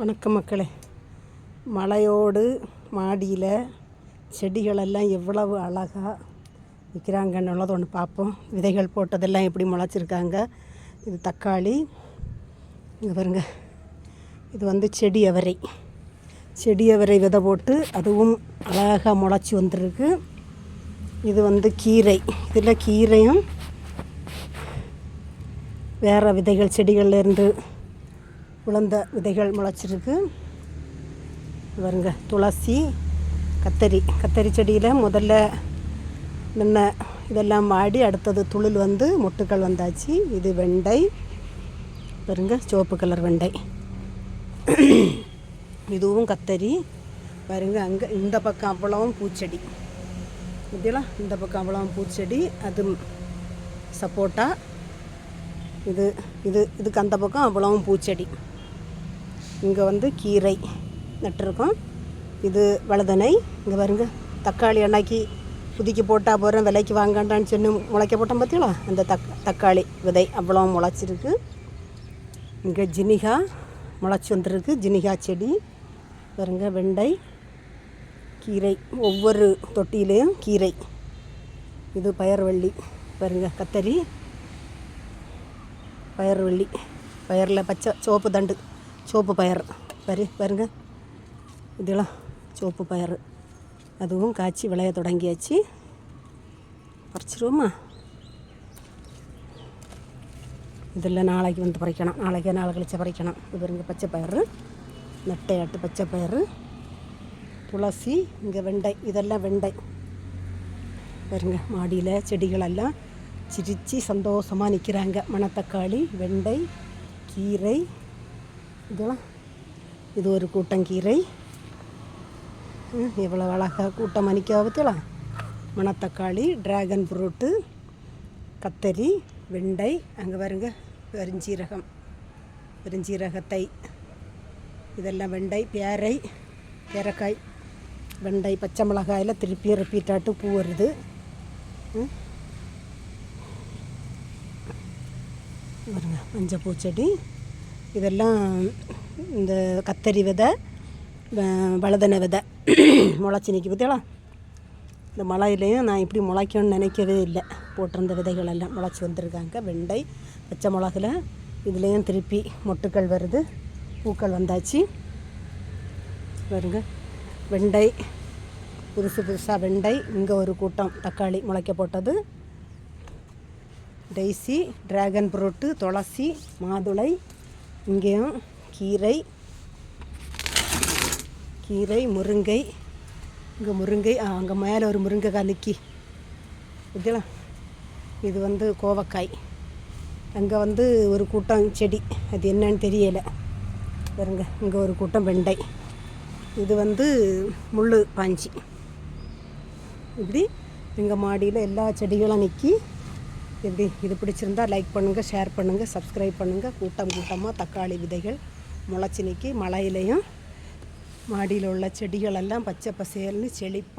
வணக்கம் மக்களே. மலையோடு மாடியில் செடிகளெல்லாம் எவ்வளவு அழகாக விற்கிறாங்கன்னு உள்ளது ஒன்று பார்ப்போம். விதைகள் போட்டதெல்லாம் எப்படி முளைச்சிருக்காங்க. இது தக்காளி. இங்கே பாருங்க. இது வந்து செடி அவரை. செடி அவரை விதை போட்டு அதுவும் அழகாக முளைச்சி வந்துருக்கு. இது வந்து கீரை. இதில் கீரையும் வேறு விதைகள் செடிகள்லேருந்து இருந்து விதைகள் முளைச்சிருக்கு. பாருங்க துளசி கத்தரி. கத்தரி செடியில் முதல்ல முன்ன இதெல்லாம் மாடி அடுத்தது துளில் வந்து மொட்டுக்கள் வந்தாச்சு. இது வெண்டை. பாருங்க சிவப்பு கலர் வெண்டை. இதுவும் கத்தரி. பாருங்க அங்கே இந்த பக்கம் அவ்வளவும் பூச்செடி. இதெல்லாம் இந்த பக்கம் அவ்வளவும் பூச்செடி அது சப்போட்டா. இது இது இதுக்கு அந்த பக்கம் அவ்வளவும் பூச்செடி. இங்கே வந்து கீரை நட்டிருக்கோம். இது வளதனை இங்கே பாருங்க தக்காளி அண்ணாக்கி புதுக்கி போட்டால் போகிறேன் விலைக்கு வாங்கண்டான்னு சொன்னு முளைக்க போட்டோம் பார்த்தீங்களா அந்த தக் தக்காளி விதை அவ்வளோ முளைச்சிருக்கு. இங்கே ஜினிகா முளைச்சி வந்துருக்கு ஜினிகா செடி. பாருங்க வெண்டை கீரை ஒவ்வொரு தொட்டியிலையும் கீரை. இது பயர்வள்ளி பாருங்க கத்தரி பயர்வள்ளி பயரில் பச்சை சிவப்பு தண்டு. சோப்பு பயர் பரி பாருங்க. இதெல்லாம் சோப்பு பயறு. அதுவும் காய்ச்சி விளைய தொடங்கியாச்சு. பறிச்சிருவோமா? இதில் நாளைக்கு வந்து பறிக்கணும். நாளைக்கு நாளை கழிச்சு பறிக்கணும். இது பாருங்க பச்சை பயிறு. நெட்டையாட்டு பச்சை பயிறு. துளசி இங்கே வெண்டை. இதெல்லாம் வெண்டை. பாருங்க மாடியில் செடிகளெல்லாம் சிரித்து சந்தோஷமாக நிற்கிறாங்க மணத்தக்காளி வெண்டை கீரை இதெல்லாம். இது ஒரு கூட்டங்கீரை. ம், எவ்வளோ அழகாக கூட்டம் அணிக்க மணத்தக்காளி ட்ராகன் ஃப்ரூட்டு கத்தரி வெண்டை அங்கே பாருங்க பெருஞ்சீரகம் பெருஞ்சீரகத்தை. இதெல்லாம் வெண்டை பேரை பேரக்காய் வெண்டை பச்சை மிளகாயில் திருப்பி ரிப்பீட்டாட்டு பூ வருது. ம். பாருங்க மஞ்சள் பூச்செடி இதெல்லாம் இந்த கத்தரி விதை வளதன விதை முளைச்சி நிற்கி பார்த்தீங்களா? இந்த மழையிலையும் நான் இப்படி முளைக்கணும்னு நினைக்கவே இல்லை. போட்டிருந்த விதைகள் எல்லாம் முளைச்சி வந்திருக்காங்க. வெண்டை பச்சை மிளகில் இதுலேயும் திருப்பி மொட்டுக்கள் வருது. பூக்கள் வந்தாச்சு. வருங்க வெண்டை புதுசு புதுசாக வெண்டை இங்கே ஒரு கூட்டம் தக்காளி முளைக்க போட்டது. டெய்ஸி டிராகன் ஃப்ரூட்டு துளசி மாதுளை இங்கேயும் கீரை கீரை முருங்கை. இங்கே முருங்கை அங்கே மேலே ஒரு முருங்கைக்காய் நிற்கி இதெல்லாம் இது வந்து கோவக்காய். அங்கே வந்து ஒரு கூட்டம் செடி. அது என்னன்னு தெரியலை. பாருங்க இங்கே ஒரு கூட்டம் வெண்டை. இது வந்து முள் பாஞ்சி. இப்படி எங்கள் மாடியில் எல்லா செடிகளும் நிற்கி எப்படி இது பிடிச்சிருந்தா லைக் பண்ணுங்கள் ஷேர் பண்ணுங்கள் சப்ஸ்கிரைப் பண்ணுங்கள் கூட்டம் கூட்டமாக தக்காளி விதைகள் முளைச்சி நிற்கி மழையிலையும் மாடியில் உள்ள செடிகளெல்லாம் பச்சை பசேல்னு செழிப்பாக